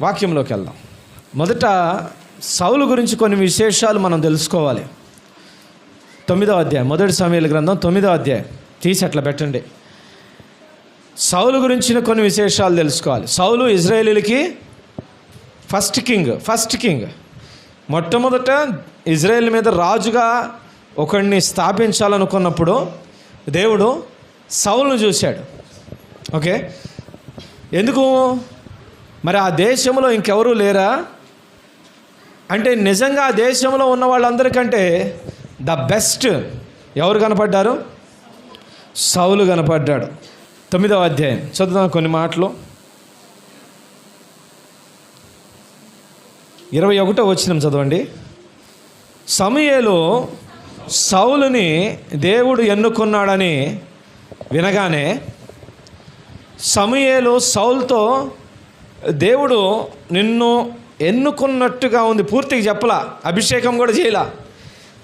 వాక్యంలోకి వెళ్దాం. మొదట సౌలు గురించి కొన్ని విశేషాలు మనం తెలుసుకోవాలి. తొమ్మిదో అధ్యాయం మొదటి సమయాల గ్రంథం తొమ్మిదో అధ్యాయం. తీసి అట్లా పెట్టండి. సౌలు గురించిన కొన్ని విశేషాలు తెలుసుకోవాలి. సౌలు ఇజ్రాయేలీలకి ఫస్ట్ కింగ్ ఫస్ట్ కింగ్. మొట్టమొదట ఇజ్రాయెల్ మీద రాజుగా ఒకడిని స్థాపించాలనుకున్నప్పుడు దేవుడు సౌలును చూశాడు. ఓకే? ఎందుకు? మరి ఆ దేశంలో ఇంకెవరూ లేరా? అంటే నిజంగా ఆ దేశంలో ఉన్న వాళ్ళందరికంటే ద బెస్ట్ ఎవరు కనపడ్డారు? సౌలు కనపడ్డాడు. తొమ్మిదవ అధ్యాయం. చదువుదాం కొన్ని మాటలు. ఇరవై ఒకటో వచ్చిన చదవండి. సమయలు సౌలుని దేవుడు ఎన్నుకున్నాడని వినగానే సమయలు సౌల్తో దేవుడు నిన్ను ఎన్నుకున్నట్టుగా ఉంది. పూర్తిగా చెప్పలా. అభిషేకం కూడా చేయలా.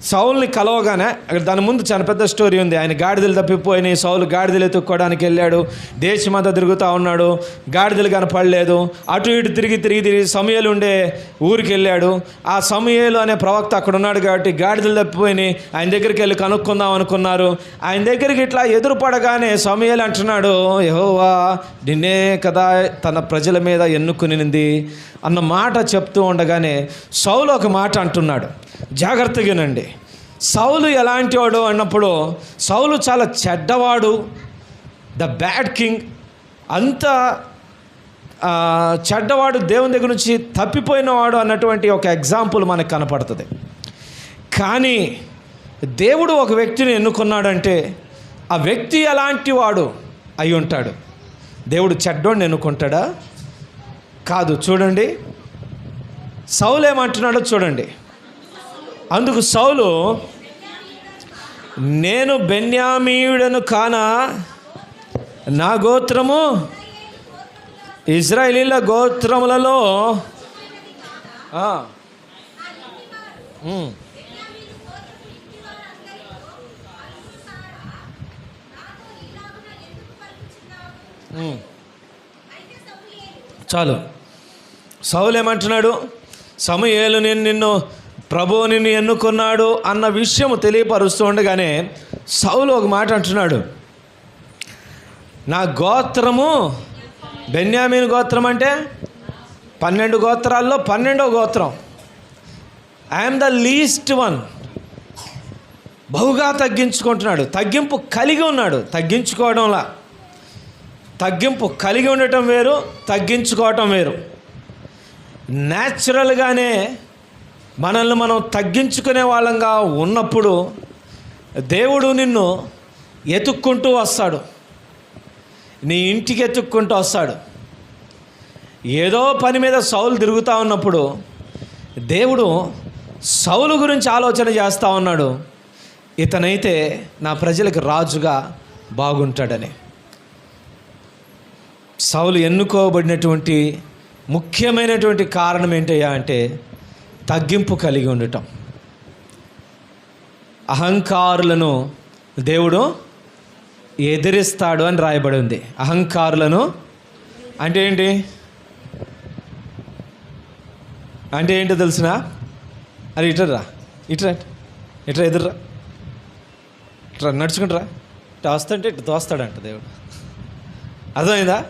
సౌల్ని కలవగానే అక్కడ దాని ముందు చాలా పెద్ద స్టోరీ ఉంది. ఆయన గాడిదలు తప్పిపోయినాయి. సౌలు గాడిదలు ఎత్తుక్కోవడానికి వెళ్ళాడు. దేశమంతా తిరుగుతూ ఉన్నాడు. గాడిదలు కనపడలేదు అటు ఇటు తిరిగి తిరిగి తిరిగి సమయలు ఉండే ఊరికి వెళ్ళాడు. ఆ సమయలు అనే ప్రవక్త అక్కడ ఉన్నాడు కాబట్టి గాడిదలు తప్పిపోయినాయి. ఆయన దగ్గరికి వెళ్ళి కనుక్కుందాం అనుకున్నారు. ఆయన దగ్గరికి ఇట్లా ఎదురుపడగానే సమయాలు అంటున్నాడు యహోవా నిన్నే కదా తన ప్రజల మీద ఎన్నుకునింది? అన్న మాట చెప్తూ ఉండగానే సౌలు ఒక మాట అంటున్నాడు. జాగ్రత్తగానండి. సౌలు ఎలాంటి వాడు అన్నప్పుడు సౌలు చాలా చెడ్డవాడు ద బ్యాడ్ కింగ్. అంత చెడ్డవాడు దేవుని దగ్గర నుంచి తప్పిపోయినవాడు అన్నటువంటి ఒక ఎగ్జాంపుల్ మనకు కనపడుతుంది. కానీ దేవుడు ఒక వ్యక్తిని ఎన్నుకున్నాడంటే ఆ వ్యక్తి ఎలాంటి వాడు అయి ఉంటాడు? దేవుడు చెడ్డోడిని ఎన్నుకుంటాడా? కాదు చూడండి. సౌలు ఏమంటున్నాడో చూడండి. అందుకు సౌలు నేను బెన్యామీయుడను కానా? నా గోత్రము ఇజ్రాయిలీల గోత్రములలో చాలు. సౌలు ఏమంటున్నాడు? సమయేలు నేను నిన్ను ప్రభు నిన్ను ఎన్నుకున్నాడు అన్న విషయం తెలియపరుస్తూ ఉండగానే సౌలు ఒక మాట అంటున్నాడు. నా గోత్రము బెన్యామీన్ గోత్రం అంటే పన్నెండు గోత్రాల్లో పన్నెండో గోత్రం. ఐఎమ్ ద లీస్ట్ వన్ బహుగా తగ్గించుకుంటున్నాడు. తగ్గింపు కలిగి ఉన్నాడు. తగ్గించుకోవడంలా. తగ్గింపు కలిగి ఉండటం వేరు తగ్గించుకోవటం వేరు. న్యాచురల్గానే మనల్ని మనం తగ్గించుకునే వాళ్ళంగా ఉన్నప్పుడు దేవుడు నిన్ను ఎతుక్కుంటూ వస్తాడు. నీ ఇంటికి ఎతుక్కుంటూ వస్తాడు. ఏదో పని మీద సౌలు తిరుగుతూ ఉన్నప్పుడు దేవుడు సౌలు గురించి ఆలోచన చేస్తూ ఉన్నాడు. ఇతనైతే నా ప్రజలకు రాజుగా బాగుంటాడని. సౌలు ఎన్నుకోబడినటువంటి ముఖ్యమైనటువంటి కారణం ఏంటయ్యా అంటే తగ్గింపు కలిగి ఉండటం. అహంకారులను దేవుడు ఎదిరిస్తాడు అని రాయబడి ఉంది. అహంకారులను అంటే ఏంటి? అంటే ఏంటో తెలిసిన? అది ఇటరా ఇటరా ఇట్రా ఎదుర్రా ఇట్రా నడుచుకుంటారా. ఇట్లా వస్తుంటే ఇట్లా తోస్తాడంట దేవుడు. అర్థమైందా?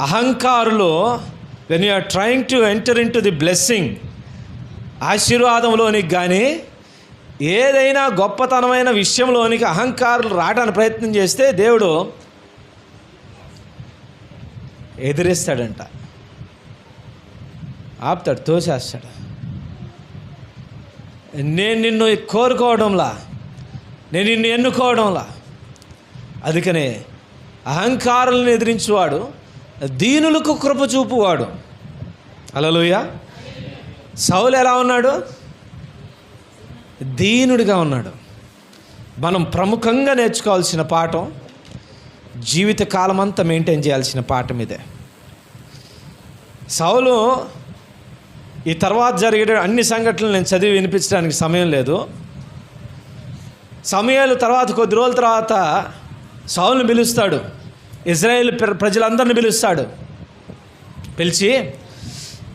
అహంకారులు when you're trying to enter into the blessing ఆశీర్వాదంలోనికి కానీ ఏదైనా గొప్పతనమైన విషయంలోనికి అహంకారులు రావడానికి ప్రయత్నం చేస్తే దేవుడు ఎదిరిస్తాడంట. ఆపుతాడు తోసేస్తాడు. నేను నిన్ను కోరుకోవడంలా నేను నిన్ను ఎన్నుకోవడంలా. అందుకనే అహంకారులను ఎదిరించువాడు దీనులకు కృప చూపువాడు. అలలోయ సౌలు ఎలా ఉన్నాడు? దీనుడిగా ఉన్నాడు. మనం ప్రముఖంగా నేర్చుకోవాల్సిన పాఠం జీవితకాలం అంతా మెయింటైన్ చేయాల్సిన పాఠం ఇదే. సౌలు ఈ తర్వాత జరిగే అన్ని సంఘటనలు నేను చదివి వినిపించడానికి సమయం లేదు. సమయాలు తర్వాత కొద్ది రోజుల తర్వాత సౌల్ని పిలుస్తాడు. ఇజ్రాయేల్ ప్ర- ప్రజలందరిని పిలుస్తాడు. పిలిచి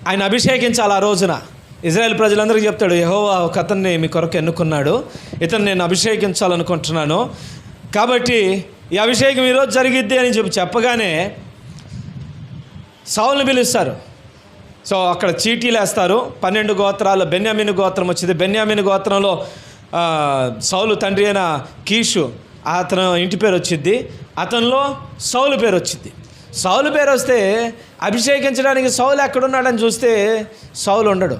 ఆయన అభిషేకించాలి ఆ రోజున. ఇజ్రాయెల్ ప్రజలందరికీ చెప్తాడు యహో ఒక అతన్ని మీ కొరకు ఎన్నుకున్నాడు. ఇతను నేను అభిషేకించాలనుకుంటున్నాను. కాబట్టి ఈ అభిషేకం ఈరోజు జరిగిద్ది అని చెప్పి చెప్పగానే సౌల్ని పిలుస్తారు. సో అక్కడ చీటీలు వేస్తారు. పన్నెండు గోత్రాలు బెన్యామిని గోత్రం వచ్చింది. బెన్యామిని గోత్రంలో సౌలు తండ్రి అయిన కీషు అతను ఇంటి పేరు వచ్చింది అతనిలో సౌలు పేరు వచ్చింది సౌలు పేరు వస్తే అభిషేకించడానికి సౌలు ఎక్కడున్నాడని చూస్తే సౌలు ఉండడు.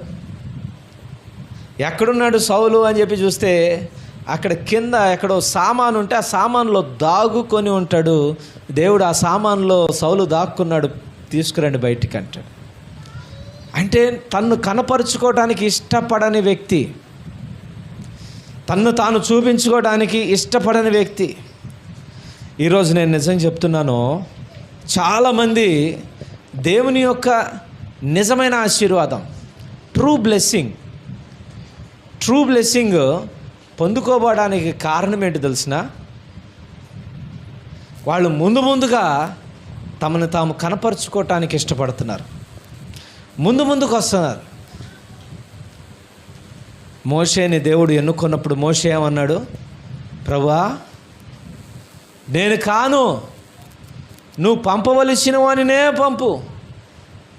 ఎక్కడున్నాడు సౌలు అని చెప్పి చూస్తే అక్కడ కింద ఎక్కడో సామాను ఉంటే ఆ సామాన్లో దాగుకొని ఉంటాడు. దేవుడు ఆ సామాన్లో సౌలు దాక్కున్నాడు తీసుకురండి బయటికి అంటాడు. అంటే తన్ను కనపరుచుకోవడానికి ఇష్టపడని వ్యక్తి తన్ను తాను చూపించుకోవడానికి ఇష్టపడని వ్యక్తి. ఈరోజు నేను నిజం చెప్తున్నాను చాలామంది దేవుని యొక్క నిజమైన ఆశీర్వాదం ట్రూ బ్లెస్సింగ్ ట్రూ బ్లెస్సింగ్ పొందుకోవడానికి కారణం ఏంటి తెలిసిన వాళ్ళు ముందు ముందుగా తమను తాము కనపరుచుకోవటానికి ఇష్టపడుతున్నారు. ముందు ముందుకు వస్తున్నారు. మోషేని దేవుడు ఎన్నుకున్నప్పుడు మోషే ఏమన్నాడు? ప్రభా నేను కాను నువ్వు పంపవలసిన వానినే పంపు.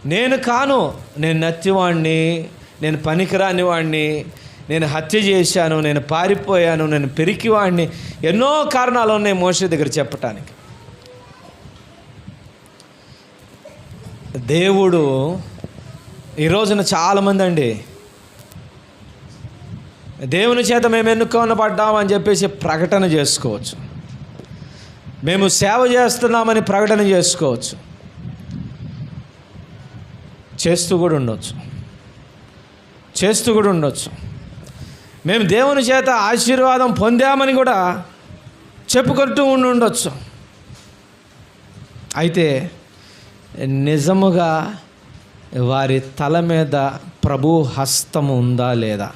నేను కాను. నేను నత్తివాణ్ణి నేను పనికిరాని వాణ్ణి నేను హత్య చేశాను నేను పారిపోయాను నేను పెరికివాడిని ఎన్నో కారణాలు ఉన్నాయి మోషే దగ్గర చెప్పటానికి. దేవుడు ఈరోజున చాలామంది అండి దేవుని చేత మేము ఎన్నుకోనబడ్డామని చెప్పేసి ప్రకటన చేసుకోవచ్చు. మేము సేవ చేస్తున్నామని ప్రకటన చేసుకోవచ్చు. చేస్తూ కూడా ఉండొచ్చు. చేస్తూ కూడా ఉండొచ్చు. మేము దేవుని చేత ఆశీర్వాదం పొందామని కూడా చెప్పుకుంటూ ఉండి ఉండొచ్చు. అయితే నిజముగా వారి తల మీద ప్రభు హస్తము ఉందా లేదా?